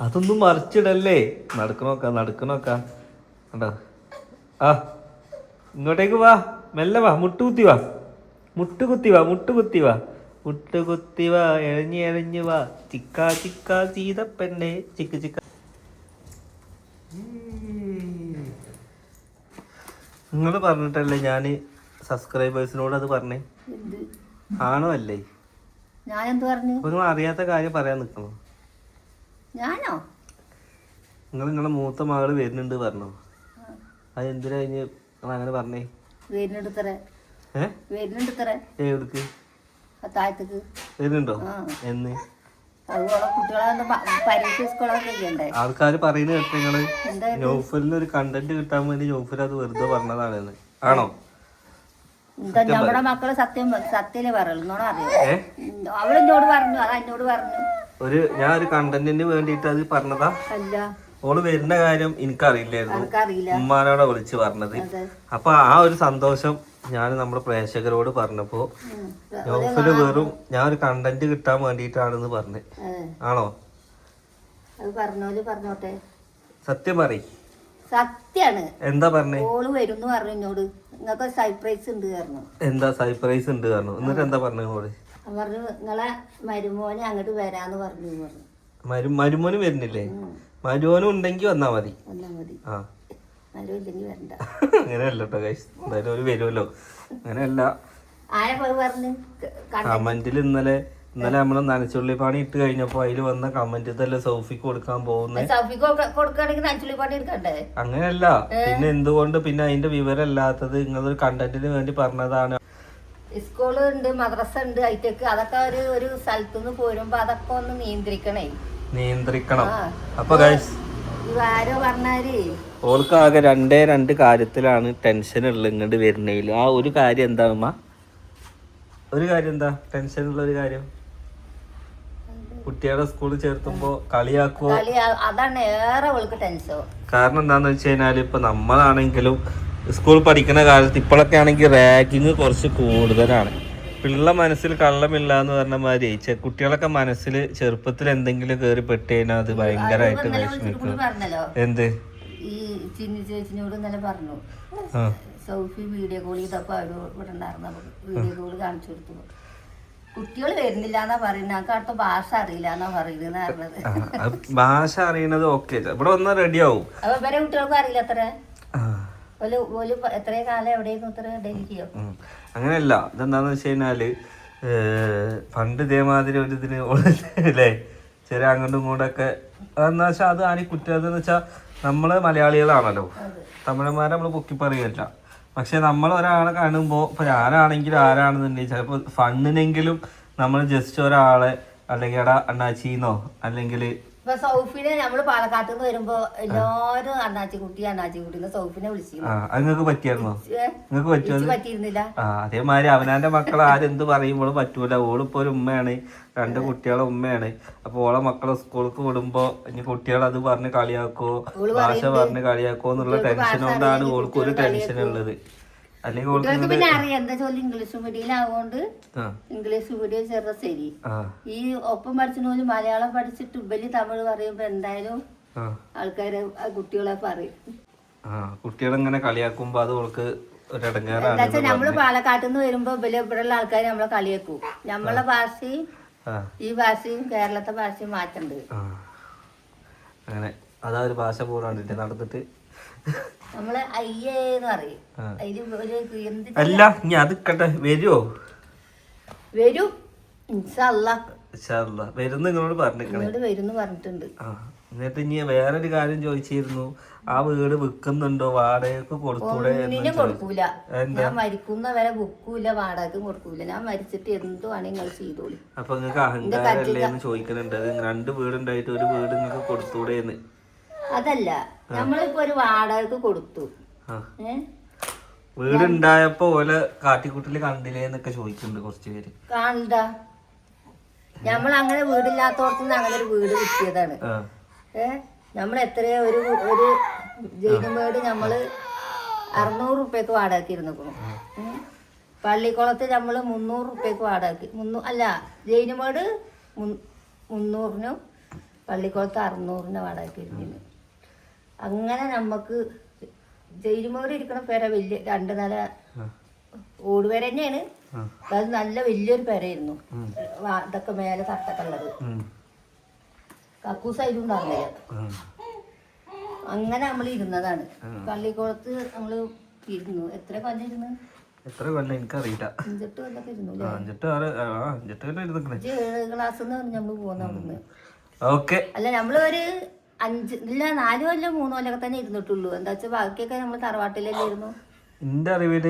അതൊന്നും മറിച്ചിടല്ലേ? നടക്കണോക്ക നടക്കണോക്ക. കണ്ടോ? ആ ഇങ്ങോട്ടേക്ക് വാ. മെല്ലെ വാ മുട്ടുകുത്തി വാ. മുട്ടുകുത്തി വാ മുട്ടുകുത്തി വാ. മുട്ടുകുത്തി വാ എഴഞ്ഞ് എഴഞ്ഞ് വാ. ചിക്ക ചിക്ക സീതപ്പെണ്ണെ ചിക്ക് ചിക്ക. നിങ്ങൾ പറഞ്ഞിട്ടല്ലേ ഞാൻ സബ്സ്ക്രൈബേഴ്സിനോട് അത് പറഞ്ഞേ? ആണോ അല്ലേ? ഞാൻ എന്ത് പറഞ്ഞു? നിങ്ങൾ അറിയാത്ത കാര്യം പറയാൻ നിൽക്കണോ? ഞാനോ? നിങ്ങൾ നിങ്ങളെ മൂത്ത മകൾ വരുന്നുണ്ട് പറഞ്ഞു. അത് എന്തിനാ കഴിഞ്ഞ് അങ്ങനെ പറഞ്ഞേ? വരുന്നുണ്ട് ഇത്ര ഏ വരുന്നുണ്ട് ഇത്ര എവിടേക്ക് താഴത്തേക്ക്. വരുന്നുണ്ടോ? ആ. എന്ന്? ആൾക്കാർ പറയുന്നത് കേട്ടോ നിങ്ങൾ എന്താ ഒരു കണ്ടന്റ് കിട്ടാൻ വേണ്ടി ജോഫർ അത് വെറുതെ പറഞ്ഞതാണെന്ന്. ആണോ? നമ്മുടെ മക്കൾ സത്യം സത്യല്ലേ പറയുള്ളൂ. എന്നോട് അറിയാം? അവളെന്നോട് പറഞ്ഞു അത് എന്നോട് പറഞ്ഞു. ഒരു ഞാൻ ഒരു കണ്ടന്റിന് വേണ്ടിട്ട് അത് പറഞ്ഞതാ. ഓൾ വരുന്ന കാര്യം എനിക്കറിയില്ലായിരുന്നു. എനിക്കറിയില്ല ഉമ്മാനോടെ വിളിച്ച് പറഞ്ഞത്. അപ്പൊ ആ ഒരു സന്തോഷം ഞാൻ നമ്മുടെ പ്രേക്ഷകരോട് പറഞ്ഞപ്പോ നോഫിൽ വെറും ഞാൻ ഒരു കണ്ടന്റ് കിട്ടാൻ വേണ്ടിയിട്ടാണെന്ന് പറഞ്ഞു. ആണോ? പറഞ്ഞോട്ടെ. സത്യം പറ സത്യാണ്. എന്താ പറഞ്ഞേ? ഓൾ വരും പറഞ്ഞു എന്നോട്. നിങ്ങൾക്ക് സർപ്രൈസ് ഉണ്ട് പറഞ്ഞു. എന്താ സർപ്രൈസ് ഉണ്ട് പറഞ്ഞു. എന്നിട്ട് എന്താ പറഞ്ഞു ഓൾ പറഞ്ഞു നിങ്ങളെ മരുമോനെ അങ്ങോട്ട് വരാന്ന് പറഞ്ഞു പറഞ്ഞു. മരു മരുമോനും വരുന്നില്ലേ. മരുമോനും ഉണ്ടെങ്കിൽ വന്നാ മതി. വന്നാ മതി. ആ. വരണ്ട. അങ്ങനെയല്ല കേട്ടോ ഗൈസ് എന്തായാലും ഒരു വരുമല്ലോ അങ്ങനെയല്ല. കമന്റിൽ ഇന്നലെ ഇന്നലെ നമ്മൾ നനച്ചുള്ളി പാണി ഇട്ട് കഴിഞ്ഞപ്പോ അതിൽ വന്ന കമന്റ് തന്നെ സൗഫിക്ക് കൊടുക്കാൻ പോകുന്നത് പാട്ടി അങ്ങനെയല്ല. പിന്നെ എന്തുകൊണ്ട് പിന്നെ അതിന്റെ വിവരം അല്ലാത്തത് നിങ്ങളൊരു കണ്ടന്റിന് വേണ്ടി പറഞ്ഞതാണ്. സ്കൂൾ ഉണ്ട് മദ്രസ ഉണ്ട് ഹൈടെക് അതൊക്കെ ഒരു ഒരു സ്ഥലത്തുനിന്ന് പോരുമ്പോ അതൊക്കെ ഒന്ന് നിയന്ത്രിക്കണേ. നിയന്ത്രിക്കണം. അപ്പൊ ആരോ പറഞ്ഞാൽ ഓൾക്ക് ആകെ രണ്ടേ രണ്ട് കാര്യത്തിലാണ് ടെൻഷൻ ഉള്ളത് ഇങ്ങോട്ട് വരുന്നതിൽ ആ ഒരു കാര്യം എന്താ ഉമ്മ? ഒരു കാര്യം എന്താ? ടെൻഷൻ ഉള്ള ഒരു കാര്യം? കുട്ടികളെ സ്കൂളിൽ ചേർത്തുമ്പോ കളിയാക്കുവോ? കളി അതാണ് ഏറെ ഓൾക്ക് ടെൻഷൻ കാരണം എന്താന്ന് വെച്ച് കഴിഞ്ഞാൽ ഇപ്പൊ നമ്മളാണെങ്കിലും സ്കൂൾ പഠിക്കുന്ന കാലത്ത് ഇപ്പോഴൊക്കെ ആണെങ്കിൽ റാഗിങ് കുറച്ച് കൂടുതലാണ്. പിള്ള മനസ്സിൽ കള്ളമില്ല എന്ന് പറഞ്ഞ മാതിരി കുട്ടികളൊക്കെ മനസ്സിൽ ചെറുപ്പത്തിൽ എന്തെങ്കിലും കയറി പെട്ടുകഴിഞ്ഞാൽ അത് ഭയങ്കരമായിട്ട് വിഷമിക്കും. എന്ത്? ഈ ചിന്നി ചേച്ചിനോട് ഇന്നലെ പറഞ്ഞു. സൗഫി വീഡിയോ കോൾ ചെയ്തപ്പോ അവർ ഇവിടെ ഉണ്ടായിരുന്നു. വീഡിയോ കോൾ കാണിച്ചു കൊടുത്തു. കുട്ടികൾ വരുന്നില്ല എന്നാ പറയുന്നത് ഞങ്ങൾക്ക് അടുത്ത ഭാഷ അറിയില്ല എന്നാ പറയുന്നത് ഭാഷ അറിയണത് ഓക്കെ ഇവിടെ വന്നാൽ റെഡി ആവും. അപ്പൊ ഇവരെ കുട്ടികൾക്കും അറിയില്ല അത്ര? അങ്ങനെയല്ല. ഇതെന്താന്ന് വെച്ച് കഴിഞ്ഞാൽ പണ്ട് ഇതേമാതിരി ഒരു ഇതിന് അല്ലേ ചെറിയ അങ്ങോട്ടും ഇങ്ങോട്ടൊക്കെ. എന്താ വെച്ചാൽ അത് ആനി കുറ്റാന്ന് വെച്ചാൽ നമ്മൾ മലയാളികളാണല്ലോ. തമിഴന്മാരെ നമ്മൾ പൊക്കി പറയല്ല. പക്ഷെ നമ്മൾ ഒരാളെ കാണുമ്പോൾ ഇപ്പൊ ഞാനാണെങ്കിലും ആരാണെന്നുണ്ടെങ്കിൽ ചിലപ്പോൾ ഫണ്ണിനെങ്കിലും നമ്മൾ ജസ്റ്റ് ഒരാളെ അല്ലെങ്കിൽ എടാ അണ്ണാച്ചീന്നോ അല്ലെങ്കിൽ ഇപ്പൊ സൗഫിനെ നമ്മൾ പാലക്കാട്ട് നിന്ന് വരുമ്പോ എല്ലാരും അണ്ണാച്ചി കുട്ടി അണ്ണാച്ചി കുട്ടി സൗഫിനെ വിളിച്ചിരുന്നു നിങ്ങൾക്ക് പറ്റിയായിരുന്നോ? ഏ? നിങ്ങൾക്ക് പറ്റുമോ പറ്റിയിരുന്നില്ല. അതേമാതിരി അവനാന്റെ മക്കൾ ആരെന്ത് പറയുമ്പോഴും പറ്റൂല. ഓളിപ്പോ ഒരു ഉമ്മയാണ്. രണ്ട് കുട്ടികളെ ഉമ്മയാണ്. അപ്പൊ ഓളെ മക്കളെ സ്കൂൾക്ക് വിടുമ്പോ ഇനി കുട്ടികൾ അത് പറഞ്ഞ് കളിയാക്കോ? ഭാഷ പറഞ്ഞ് കളിയാക്കോ എന്നുള്ള ടെൻഷൻ കൊണ്ടാണ് ഓൾക്ക് ഒരു ടെൻഷൻ ഉള്ളത്. അല്ലെങ്കിൽ പിന്നെ അറിയാം. എന്താ ചോദ്യം ഇംഗ്ലീഷ് മീഡിയത്തിലാവുകൊണ്ട് ആ. ഇംഗ്ലീഷ് മീഡിയം ചെറുത ശരി ഈ ഒപ്പം പഠിച്ച മലയാളം പഠിച്ചിട്ട് ഉപരി തമിഴ് പറയുമ്പോ എന്തായാലും ആൾക്കാര് കുട്ടികളെ പറയും. കുട്ടികളിങ്ങനെ കളിയാക്കുമ്പോ അത് ഓൾക്ക് ഒരു എന്താ ഇടങ്ങേറാണ് വെച്ചാൽ നമ്മൾ പാലക്കാട്ടിൽ നിന്ന് വരുമ്പോ ഇവർ ഇവിടെയുള്ള ആൾക്കാർ നമ്മളെ കളിയാക്കും. നമ്മളെ ഭാഷയും ഈ ഭാഷയും കേരളത്തെ ഭാഷയും മാറ്റണ്ട്. അങ്ങനെ അതാ ഒരു ഭാഷ പോകാണ്ടിട്ട് നടന്നിട്ട് നമ്മൾ അയ്യേന്ന് പറയും. അതിൽ ഒരു എന്ത് അല്ല ഇനി അത് കട്ടെ വരുമോ വരും. ഇൻഷല്ല. വരുന്ന് നിങ്ങളോട് പറഞ്ഞിരിക്കണേ. ഇങ്ങോട്ട് വരും എന്ന് പറഞ്ഞിട്ടുണ്ട് എന്നിട്ട് ഇനി വേറൊരു കാര്യം ചോദിച്ചിരുന്നു. ആ വീട് വിൽക്കുന്നുണ്ടോ? വാടകയ്ക്ക് കൊടുത്തൂടെ കൊടുക്കൂല. ഞാൻ മരിക്കുന്ന വരെ ബുക്കൂല വാടകയ്ക്കും കൊടുക്കൂല. ഞാൻ മരിച്ചിട്ട് എന്തു വേണമെങ്കിൽ നിങ്ങൾ ചെയ്തോളി? അപ്പൊ നിങ്ങൾക്ക് അഹങ്കാരല്ലേ എന്ന് ചോദിക്കുന്നുണ്ട് രണ്ട് വീടുണ്ടായിട്ട് ഒരു വീട് നിങ്ങൾക്ക് കൊടുത്തൂടെ എന്ന്. അതല്ല നമ്മളിപ്പോ ഒരു വാടകക്ക് കൊടുത്തു. വീടുണ്ടായപ്പോ ഓലെ കാട്ടിക്കുട്ടിൽ കണ്ടില്ലേ എന്നൊക്കെ ചോദിക്കുന്നുണ്ട് കുറച്ച് പേര്. കാണണ്ട നമ്മൾ അങ്ങനെ വീടില്ലാത്തോടത്തുനിന്ന് അങ്ങനെ ഒരു വീട് കിട്ടിയതാണ്. ഏഹ് നമ്മൾ എത്രയോ ഒരു ഒരു ജയിലും വീട് നമ്മൾ അറുന്നൂറ് റുപ്യക്ക് വാടകയ്ക്ക് ഇരുന്നിക്കണു പള്ളിക്കുളത്ത് നമ്മൾ മുന്നൂറ് റുപ്യക്ക് വാടകയ്ക്ക് മുന്നൂ അല്ല ജയിലും വീട് മുൻ- മുന്നൂറിനും പള്ളിക്കുളത്ത് അറുന്നൂറിന് വാടകയ്ക്ക് ഇരുന്നിന് അങ്ങനെ നമുക്ക് ജയിലുമോട് ഇരിക്കണ പേര വലിയ രണ്ട് നില ഓടുപേര തന്നെയാണ്. അത് നല്ല വലിയൊരു പേരായിരുന്നു ഇതൊക്കെ മേലെ തട്ടൊക്കെ ഉള്ളത്. കക്കൂസ് ഉം. അങ്ങനെ നമ്മൾ ഇരുന്നതാണ്. പള്ളിക്കുളത്ത് നമ്മൾ ഇരുന്നു. എത്ര കൊല്ലം ഇരുന്നു? എത്ര കൊല്ലം എനിക്കറിയില്ല. അഞ്ചെട്ട് കൊല്ലൊക്കെ ഇരുന്നു അഞ്ചെട്ട് ആറ് അഞ്ചെട്ട് കൊല്ലം ഏഴ് ക്ലാസ് നമ്മൾ പോകുന്ന അവിടുന്ന് ഓക്കെ. അല്ല നമ്മളൊരു അഞ്ച് ഇല്ല നാല് കൊല്ലം മൂന്ന് കൊല്ലമൊക്കെ തന്നെ ഇരുന്നിട്ടുള്ളൂ. എന്താ വെച്ചാൽ ബാക്കിയൊക്കെ നമ്മൾ തറവാട്ടിലല്ലേ ഇരുന്നു? എന്റെ അറിവിൽ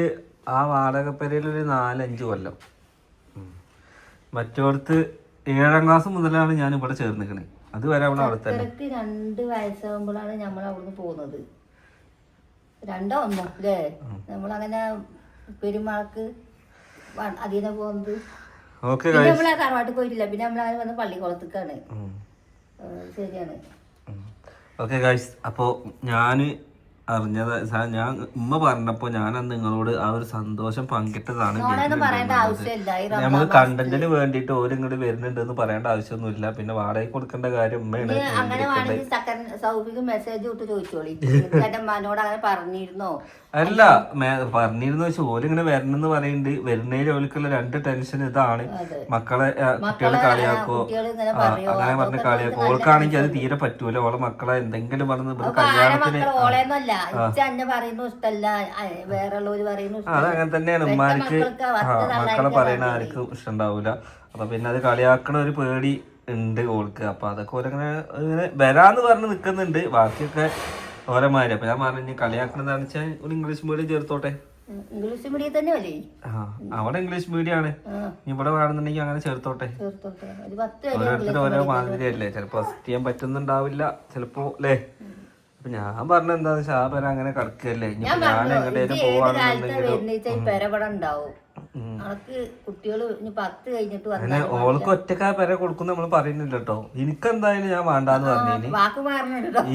ആ വാടകപ്പരയിൽ ഒരു നാലഞ്ച് കൊല്ലം. മറ്റോടത്ത് ഏഴാം ക്ലാസ് മുതലാണ് ഞാൻ ഇവിടെ ചേർന്നിക്കണേ. അതുവരെ അവിടെ അവിടെ തന്നെ. ഇടയ്ക്ക് രണ്ട് വയസ്സാകുമ്പോഴാണ് നമ്മൾ അവിടുന്ന് പോകുന്നത്. രണ്ടോ ഒന്നോ അല്ലേ നമ്മളങ്ങനെ പെരുമാൾക്ക് വ- അതിനെ പോകുന്നത്. പിന്നെ നമ്മൾ ആ തറവാട്ടിൽ പോയിട്ടില്ല. പിന്നെ നമ്മൾ അങ്ങനെ വന്ന് പള്ളിക്കുളത്തേക്കാണ്. ശരിയാണ്. ഓക്കെ ഗായ്സ് അപ്പോൾ ഞാൻ അറിഞ്ഞത്. ഞാൻ ഉമ്മ പറഞ്ഞപ്പോ ഞാൻ അന്ന് നിങ്ങളോട് ആ ഒരു സന്തോഷം പങ്കിട്ടതാണ് നമുക്ക് കണ്ടന്റിന് വേണ്ടിട്ട് ഓര് ഇങ്ങോട്ട് വരുന്നുണ്ട് എന്ന് പറയേണ്ട ആവശ്യമൊന്നുമില്ല. പിന്നെ വാടക കൊടുക്കേണ്ട കാര്യം ഉമ്മയാണ് അല്ല പറഞ്ഞിരുന്നു വെച്ചാൽ ഓലിങ്ങനെ വരണെന്ന് പറയുന്നുണ്ട് വരുന്നതിൽ ഓലിക്കുള്ള രണ്ട് ടെൻഷൻ ഇതാണ്. മക്കളെ കുട്ടികളെ കളിയാക്കോ? അങ്ങനെ പറഞ്ഞ് കളിയാക്കോ? ഓൾക്കാണെങ്കിൽ അത് തീരെ പറ്റൂല. ഓളെ മക്കളെ എന്തെങ്കിലും പറഞ്ഞ് കല്യാണത്തിന് മക്കൾ ഇച്ച പറയുന്നു ഇഷ്ടല്ല. വേറെ ഉള്ളവര് പറയുന്നു ആ, അത് അങ്ങനെ തന്നെയാണ്. ഉമ്മാർക്ക് മക്കളെ പറയണ ആർക്കും ഇഷ്ടണ്ടാവൂല. അപ്പൊ പിന്നെ അത് കളിയാക്കണ ഒരു പേടി ഉണ്ട് ഓൾക്ക്. അപ്പൊ അതൊക്കെ ഓരങ്ങനെ ഇങ്ങനെ വരാന്ന് പറഞ്ഞ് നിക്കുന്നുണ്ട്. ബാക്കിയൊക്കെ ഓരമാര്. അപ്പൊ ഞാൻ പറഞ്ഞു കളിയാക്കണെന്നു വെച്ചാൽ ഒരു ഇംഗ്ലീഷ് മീഡിയം ചേർത്തോട്ടെ? ഇംഗ്ലീഷ് മീഡിയം തന്നെ അല്ലേ ആ അവിടെ ഇംഗ്ലീഷ് മീഡിയം ആണ്. ഇവിടെ വേണമെന്നുണ്ടെങ്കിൽ അങ്ങനെ ചേർത്തോട്ടെ. ഓരോരുത്തരും ഓരോ മാതിരിയല്ലേ ചിലപ്പോ അസിസ്റ്റ് ചെയ്യാൻ പറ്റുന്നുണ്ടാവില്ല. ചിലപ്പോ അല്ലേ? അപ്പൊ ഞാൻ പറഞ്ഞ എന്താ ആ പേര് അങ്ങനെ കിടക്കല്ലേ. ഞാൻ ഓൾക്ക് ഒറ്റക്കാ പെര കൊടുക്കുന്ന നമ്മൾ പറയുന്നില്ല കേട്ടോ. എനിക്കെന്തായാലും ഞാൻ വേണ്ടാന്ന് പറഞ്ഞിനി.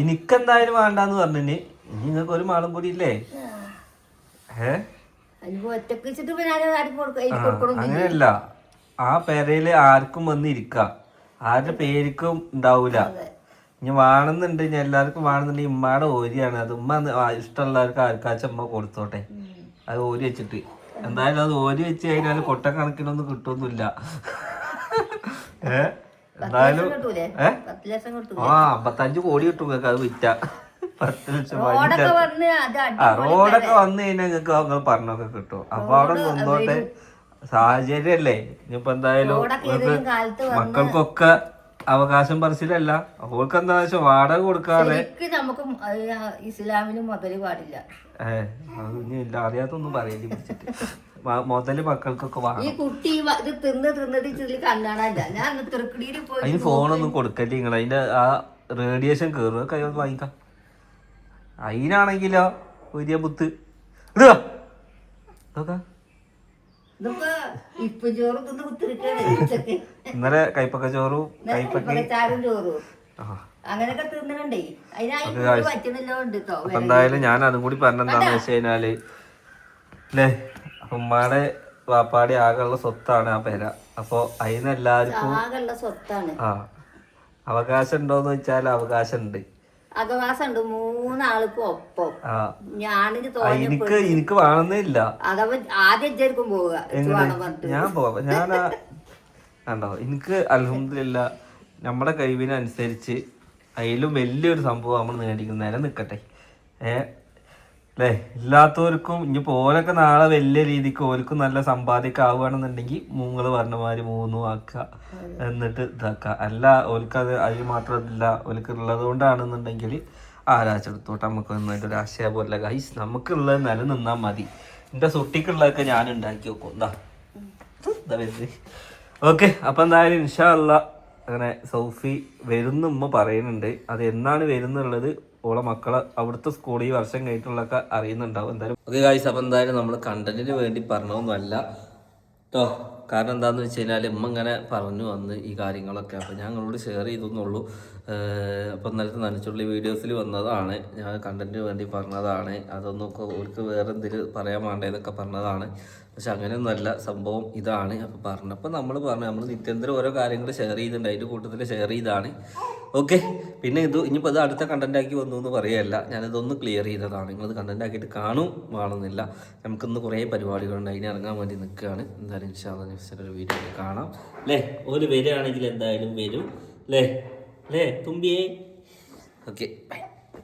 എനിക്കെന്തായാലും വേണ്ടാന്ന് പറഞ്ഞിനി. ഇനി നിങ്ങൾക്ക് ഒരു മാളും കൂടി ഇല്ലേ? ഏ? അങ്ങനെയല്ല. ആ പെരയിൽ ആർക്കും വന്ന് ഇരിക്കാം ആരുടെ പേരിക്കും ഉണ്ടാവൂല. ഇനി വേണമെന്നുണ്ട് ഞാൻ എല്ലാവർക്കും വേണമെന്നുണ്ടെങ്കിൽ ഉമ്മയുടെ ഓരിയാണ്. അത് ഉമ്മ ഇഷ്ടമുള്ളവർക്ക് ആർക്കാച്ച ഉമ്മ കൊടുത്തോട്ടെ. അത് ഓരി വെച്ചിട്ട്. എന്തായാലും അത് ഓരി വെച്ച് കഴിഞ്ഞാൽ ഏ? എന്തായാലും കിട്ടൂലേ? ഏ? കിട്ടൂലേ? ആ അമ്പത്തഞ്ച് കോടി കിട്ടും നിങ്ങൾക്ക് അത് വിറ്റ. പത്ത് ലക്ഷം വാങ്ങി റോഡൊക്കെ വന്ന് ആ റോഡൊക്കെ വന്നു കഴിഞ്ഞാൽ നിങ്ങൾക്ക് നിങ്ങൾ പറഞ്ഞൊക്കെ കിട്ടും. അപ്പൊ അവിടെ നിന്നോട്ടെ. സാഹചര്യല്ലേ ഇനിയിപ്പോ എന്തായാലും മക്കൾക്കൊക്കെ അവകാശം പറച്ചിലല്ല. അവൾക്ക് എന്താ വെച്ചാൽ വാടക കൊടുക്കാതെ നമുക്ക് ഇസ്ലാമിന് മുതൽ പാടില്ല. ഇല്ല അറിയാത്തൊന്നും പറയേണ്ടി പിടിച്ചിട്ട് മുതൽ മക്കൾക്കൊക്കെ ഈ കുട്ടി ഇത് തിന്ന് തിന്നിട്ട് ഇതിൽ ഞാൻ തൃക്കടിയിൽ പോയി അതിന് ഫോണൊന്നും കൊടുക്കല്ലേ നിങ്ങൾ അതിന്റെ ആ റേഡിയേഷൻ കയറുക കൈ ഒന്ന് വാങ്ങിക്കാം. അതിനാണെങ്കിലോ വലിയ ബുത്ത് ഇതാ നോക്കാം ഇതിപ്പോ ഇപ്പൊ ചോറ് തിന്ന് കുത്തിരിക്കാണ്. ഉച്ചയ്ക്ക് ഇന്നലെ കൈപ്പക്ക ചോറും കൈപ്പക്ക. ഇപ്പൊ ചാറും. ചോറും അങ്ങനെയൊക്കെ തിന്നണുണ്ടേ. അതിനായി പറ്റുന്നില്ലോ ഉണ്ട് എന്തായാലും ഞാൻ അതും കൂടി പറഞ്ഞെന്താന്ന് വെച്ച് കഴിഞ്ഞാൽ അല്ലേ ഉമ്മാടെ വാപ്പാടി ആകെയുള്ള സ്വത്താണ് ആ പേര. അപ്പൊ അതിനെല്ലാവർക്കും ആ അവകാശം ഉണ്ടോന്ന് വെച്ചാൽ അവകാശം ഉണ്ട്. അകവാസം ഉണ്ട് ഒപ്പം. എനിക്ക് എനിക്ക് വേണമെന്നേ ഇല്ല. അതവ ആദ്യം പോവുക ഞാൻ പോവാം ഞാൻ കണ്ടോ? എനിക്ക് അലഹമില്ല നമ്മുടെ കഴിവിനനുസരിച്ച് അതിലും വലിയൊരു സംഭവം നമ്മൾ നേടിക്കുന്ന നില നിൽക്കട്ടെ ഏ? അല്ലേ ഇല്ലാത്തവർക്കും ഇനി ഓരൊക്കെ നാളെ വലിയ രീതിക്ക് ഓർക്കും നല്ല സമ്പാദിക്ക ആവുകയാണെന്നുണ്ടെങ്കിൽ മൂങ്ങൾ പറഞ്ഞമാതിരി മൂന്നും ആക്കുക എന്നിട്ട് ഇതാക്കുക അല്ല ഓൽക്കത് അതിൽ മാത്രമല്ല ഓൽക്ക് ഉള്ളത് കൊണ്ടാണെന്നുണ്ടെങ്കിൽ ആരാച്ചെടുത്തോട്ടെ നമുക്ക് നന്നായിട്ട് ഒരു ആശയ പോലെ. ഗൈസ് നമുക്കുള്ളത് നിലനിന്നാൽ മതി. എന്റെ സുട്ടിക്കുള്ളതൊക്കെ ഞാൻ ഉണ്ടാക്കി വെക്കും എന്താ ഓക്കെ അപ്പം എന്തായാലും ഇൻഷാ അല്ല അങ്ങനെ സൗഫി വരുന്നുമ്മ പറയുന്നുണ്ട്. അത് എന്നാണ് വരുന്നുള്ളത്? ഓളെ മക്കളെ അവിടുത്തെ സ്കൂൾ ഈ വർഷം കഴിഞ്ഞിട്ടുള്ളൊക്കെ അറിയുന്നുണ്ടാവും. എന്തായാലും ഓക്കെ കാഴ്ച അപ്പൊ എന്തായാലും നമ്മൾ കണ്ടന്റിന് വേണ്ടി പറഞ്ഞതൊന്നുമല്ല. കേട്ടോ കാരണം എന്താണെന്ന് വെച്ച് കഴിഞ്ഞാൽ ഉമ്മ ഇങ്ങനെ പറഞ്ഞു വന്ന് ഈ കാര്യങ്ങളൊക്കെ. അപ്പോൾ നിങ്ങളോട് ഷെയർ ചെയ്തെന്നുള്ളൂ. അപ്പം ഇന്നലത്തെ നനച്ചുള്ളി വീഡിയോസിൽ വന്നതാണ്. ഞാൻ കണ്ടന്റിന് വേണ്ടി പറഞ്ഞതാണ്. അതൊന്നും ഒക്കെ അവർക്ക് വേറെ എന്തെങ്കിലും പറയാൻ വേണ്ടതെന്നൊക്കെ പറഞ്ഞതാണ്. പക്ഷെ അങ്ങനെയൊന്നുമല്ല സംഭവം ഇതാണ്. അപ്പോൾ പറഞ്ഞപ്പോൾ നമ്മൾ പറഞ്ഞു നമ്മൾ നിത്യന്തരം ഓരോ കാര്യങ്ങൾ ഷെയർ ചെയ്തിട്ടുണ്ട് അതിന്റെ കൂട്ടത്തിൽ ഷെയർ ചെയ്താണ്. ഓക്കെ പിന്നെ ഇത് ഇനിയിപ്പോൾ അത് അടുത്ത ആക്കി വന്നു എന്ന് പറയല്ല ഞാനിതൊന്ന് ക്ലിയർ ചെയ്തതാണ്. നിങ്ങളത് കണ്ടന്റ് ആക്കിയിട്ട് കാണും വേണമെന്നില്ല. നമുക്കിന്ന് കുറേ പരിപാടികളുണ്ട് അതിന് ഇറങ്ങാൻ വേണ്ടി നിൽക്കുകയാണ്. എന്തായാലും ഇൻഷാല്ല നെക്സ്റ്റ് ഒരു വീഡിയോ കാണാം. അല്ലേ ഒരു വരികയാണെങ്കിൽ എന്തായാലും വരും. അല്ലേ അല്ലേ തുമ്പിയേ. Okay bye